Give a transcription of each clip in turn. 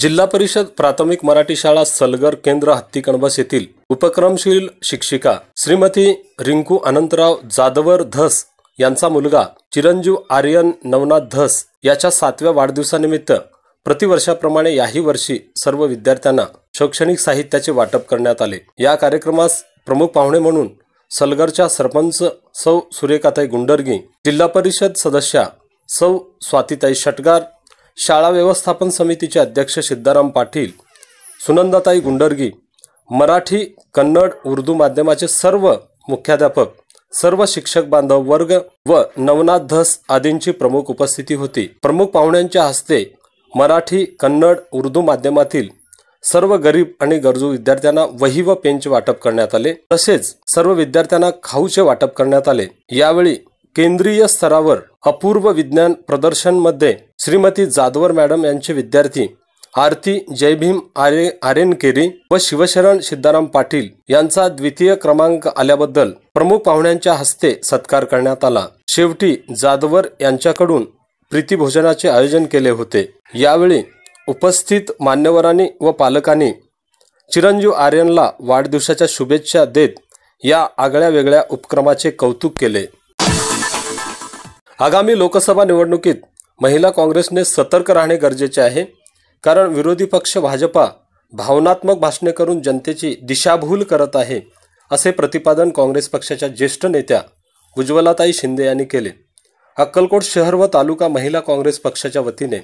जिल्हा परिषद प्राथमिक मराठी शाळा सलगर केंद्र हत्तीकणबस येथील उपक्रमशील शिक्षिका श्रीमती रिंकू अनंतराव जाधवर धस यांचा मुलगा चिरंजीव आर्यन नवनाथ धस याच्या सातव्या वाढदिवसानिमित्त प्रतिवर्षाप्रमाणे याही वर्षी सर्व विद्यार्थ्यांना शैक्षणिक साहित्याचे वाटप करण्यात आले. या कार्यक्रमास प्रमुख पाहुणे म्हणून सलगरच्या सरपंच सौ सूर्यकाताई गुंडर्गी जिल्हा परिषद सदस्या सौ स्वातीताई षटगार शाळा व्यवस्थापन समितीचे अध्यक्ष सिद्धाराम पाटील सुनंदाताई गुंडर्गी मराठी कन्नड उर्दू माध्यमाचे सर्व मुख्याध्यापक सर्व शिक्षक बांधव वर्ग व नवनाथ धस आदींची प्रमुख उपस्थिती होती. प्रमुख पाहुण्यांच्या हस्ते मराठी कन्नड उर्दू माध्यमातील सर्व गरीब आणि गरजू विद्यार्थ्यांना वही व पेनचे वाटप करण्यात आले. तसेच सर्व विद्यार्थ्यांना खाऊचे वाटप करण्यात आले. यावेळी केंद्रीय स्तरावर अपूर्व विज्ञान प्रदर्शनमध्ये श्रीमती जाधवर मॅडम यांचे विद्यार्थी आरती जयभीम आरे आरेनकेरी व शिवशरण सिद्धाराम पाटील यांचा द्वितीय क्रमांक आल्याबद्दल प्रमुख पाहुण्यांच्या हस्ते सत्कार करण्यात आला. शेवटी जाधवर यांच्याकडून प्रीतीभोजनाचे आयोजन केले होते. यावेळी उपस्थित मान्यवरांनी व पालकांनी चिरंजीव आर्यनला वाढदिवसाच्या शुभेच्छा देत या आगळ्या वेगळ्या उपक्रमाचे कौतुक केले. आगामी लोकसभा निवडणुकीत महिला काँग्रेसने सतर्क राहणे गरजेचे आहे. कारण विरोधी पक्ष भाजपा भावनात्मक भाषणे करून जनतेची दिशाभूल करत आहे असे प्रतिपादन काँग्रेस पक्षाच्या ज्येष्ठ नेत्या उज्ज्वलाताई शिंदे यांनी केले. अक्कलकोट शहर व तालुका महिला काँग्रेस पक्षाच्या वतीने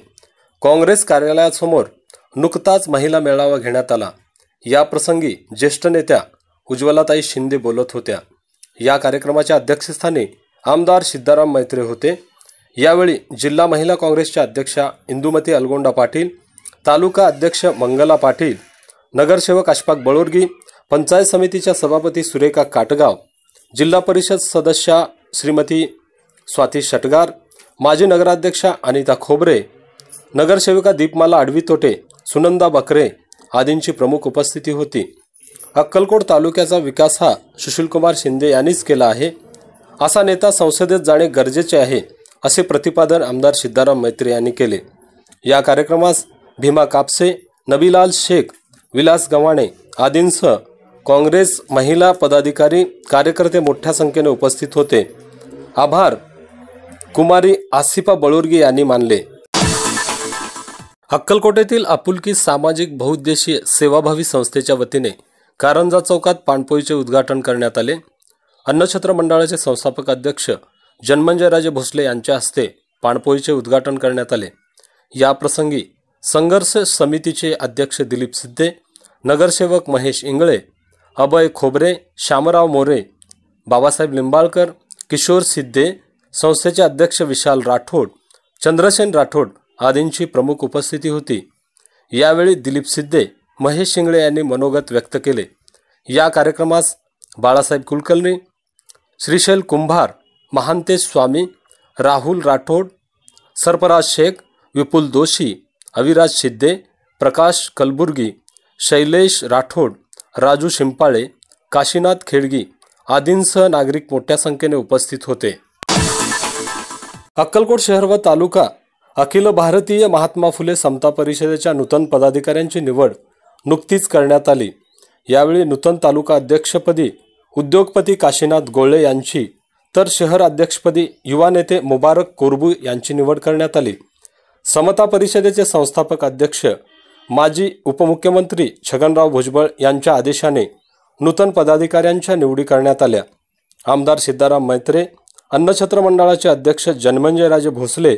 काँग्रेस कार्यालयासमोर नुकताच महिला मेळावा घेण्यात आला. या प्रसंगी ज्येष्ठ नेत्या उज्ज्वलाताई शिंदे बोलत होत्या. या कार्यक्रमाच्या अध्यक्षस्थानी आमदार सिद्धाराम मैत्रे होते. यावेळी जिल्हा महिला काँग्रेसच्या अध्यक्षा इंदुमती अलगोंडा पाटील तालुका अध्यक्ष मंगला पाटील नगरसेवक अशफाक बळोरगी पंचायत समितीच्या सभापती सुरेखा काटगाव जिल्हा परिषद सदस्या श्रीमती स्वाती षटगार माजी नगराध्यक्षा अनिता खोबरे नगरसेविका दीपमाला आडवीतोटे सुनंदा बकरे आदींची प्रमुख उपस्थिती होती. अक्कलकोट तालुक्याचा विकास हा सुशीलकुमार शिंदे यांनीच केला आहे. असा नेता संसदेत जाणे गरजेचे आहे असे प्रतिपादन आमदार सिद्धाराम मैत्री यांनी केले. या कार्यक्रमास भीमा कापसे नबीलाल शेख विलास गव्हाणे आदींसह काँग्रेस महिला पदाधिकारी कार्यकर्ते मोठ्या संख्येने उपस्थित होते. आभार. कुमारी आसिफा बळुर्गी यांनी मानले. अक्कलकोटेतील आपुलकी सामाजिक बहुउद्देशीय सेवाभावी संस्थेच्या वतीने कारंजा चौकात पाणपोईचे उद्घाटन करण्यात आले. अन्नछत्र मंडळाचे संस्थापक अध्यक्ष जन्मंजयराजे भोसले यांच्या हस्ते पाणपोईचे उद्घाटन करण्यात आले. याप्रसंगी संघर्ष समितीचे अध्यक्ष दिलीप सिद्धे नगरसेवक महेश इंगळे अभय खोबरे श्यामराव मोरे बाबासाहेब लिंबाळकर किशोर सिद्धे संस्थेचे अध्यक्ष विशाल राठोड चंद्रसेन राठोड आदींची प्रमुख उपस्थिती होती. यावेळी दिलीप सिद्धे महेश शिंगळे यांनी मनोगत व्यक्त केले. या कार्यक्रमास बाळासाहेब कुलकर्णी श्रीशैल कुंभार महांतेश स्वामी राहुल राठोड सर्पराज शेख विपुल दोशी अविराज शिद्दे प्रकाश कलबुर्गी शैलेश राठोड राजू शिंपाळे काशीनाथ खेडगी आदींसह नागरिक मोठ्या संख्येने उपस्थित होते. अक्कलकोट शहर व तालुका अखिल भारतीय महात्मा फुले समता परिषदेच्या नूतन पदाधिकाऱ्यांची निवड नुकतीच करण्यात आली. यावेळी नूतन तालुका अध्यक्षपदी उद्योगपती काशीनाथ गोळे यांची तर शहर अध्यक्षपदी युवा नेते मुबारक कोरबू यांची निवड करण्यात आली. समता परिषदेचे संस्थापक अध्यक्ष माजी उपमुख्यमंत्री छगनराव भुजबळ यांच्या आदेशाने नूतन पदाधिकाऱ्यांच्या निवडी करण्यात आल्या. आमदार सिद्धाराम मैत्रे अन्नछत्र मंडळाचे अध्यक्ष जन्मंजयराजे भोसले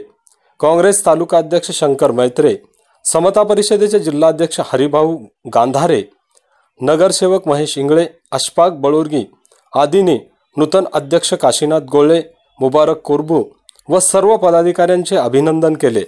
काँग्रेस तालुका अध्यक्ष शंकर मैत्रे समता परिषदेचे जिल्हाध्यक्ष हरिभाऊ गांधारे नगरसेवक महेश इंगळे अशफाक बळुर्गी आदींनी नूतन अध्यक्ष काशीनाथ गोळे मुबारक कोरबू व सर्व पदाधिकाऱ्यांचे अभिनंदन केले.